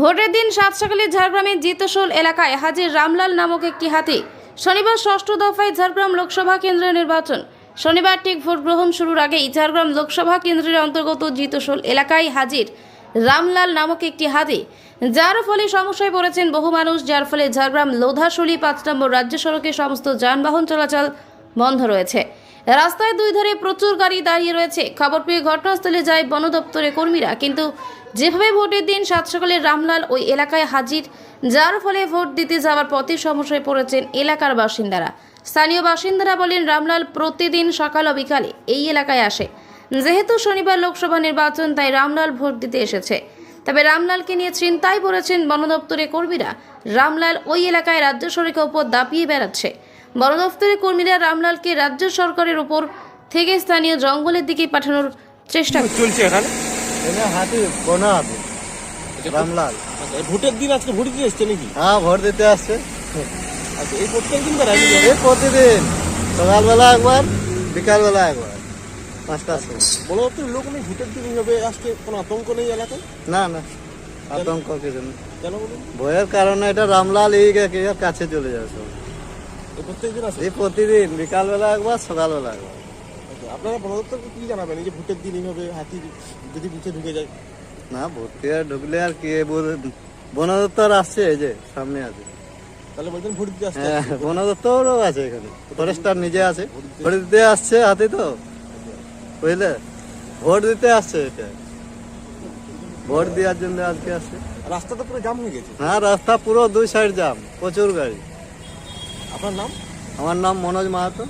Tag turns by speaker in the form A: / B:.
A: ভোটের দিন সাত ঝাড়গ্রামের জিতশোল এলাকায় হাজির রামলাল নামক একটি হাতি। শনিবার ষষ্ঠ দফায় ঝাড়গ্রাম লোকসভা কেন্দ্রের নির্বাচন। শনিবার ঠিক ভোট গ্রহণ শুরুর আগেই ঝাড়গ্রাম লোকসভা কেন্দ্রের অন্তর্গত জিতশোল এলাকায় হাজির রামলাল নামক একটি হাতি। যার ফলে সমস্যায় পড়েছেন বহু মানুষ, যার ফলে ঝাড়গ্রাম লোধাশুলি পাঁচ নম্বর রাজ্য সড়কে সমস্ত যানবাহন চলাচল বন্ধ রয়েছে। রাস্তায় দুই ধারে প্রচুর গাড়ি দাঁড়িয়ে রয়েছে। খবর পেয়ে ঘটনাস্থলে যায় বন দপ্তরের কর্মীরা। কিন্তু যেভাবে ভোটের দিন সাত সকালে রামলাল ওই এলাকায় হাজির, যার ফলে ভোট দিতে যাওয়ার পথে সমস্যায় পড়েছেন এলাকার বাসিন্দারা। স্থানীয় বাসিন্দারা বলেন, রামলাল প্রতিদিন সকাল ও বিকালে এই এলাকায় আসে। যেহেতু শনিবার লোকসভা নির্বাচন, তাই রামলাল ভোট দিতে এসেছে। তবে রামলালকে নিয়ে চিন্তায় পড়েছেন বন দপ্তরের কর্মীরা। রামলাল ওই এলাকায় রাজ্য সড়কের উপর দাপিয়ে বেড়াচ্ছে। বন দপ্তরের কর্মীরা রামলালকে রাজ্য সরকারের উপর থেকে স্থানীয় জঙ্গলের দিকে পাঠানোর চেষ্টা
B: চলছে এখানে?
C: এনে হাতি বোনা হাতি। রামলাল।
B: আচ্ছা, ভোটের দিন আজকে ভোট দিতে এসছে নাকি?
C: হ্যাঁ ভোট দিতে আসছে।
B: আচ্ছা এই
C: প্রতিদিন। সকালবেলা একবার বিকালবেলা একবার। পাঁচটার সময়।
B: বলো তো লোক নেই ভোটের দিন আজকে কোনো আতঙ্ক নেই এলাকায়?
C: না না আতঙ্ক কিছু নেই। ভয়ের কারণে এটা রামলাল এই কাছে চলে যাবে
B: আসে
C: এই প্রতিদিন বিকালবেলা একবার সকালবেলা একবার
B: আপনারা কি জানাবেন? এই যে ভোটের দিন এইভাবে হাতি যদি ঢুকে যায়?
C: না ঢুকলে আর কি বল- বন দপ্তর আসছে এই যে সামনে আছে।
B: তাহলে বলছেন ভোট দিতে আসছে?
C: হ্যাঁ বন দপ্তরও আছে এখানে। ফরেস্টার নিজে আছে। ভোট দিতে আসছে হাতি তো। বুঝলে? ভোট দিতে আসছে এটা। ভোট দেওয়ার জন্য আজকে আসছে।
B: রাস্তা তো পুরো জাম হয়ে গেছে।
C: হ্যাঁ রাস্তা পুরো দুই সাইড জাম প্রচুর গাড়ি।
B: আপনার নাম?
C: আমার নাম মনোজ মাহাতো।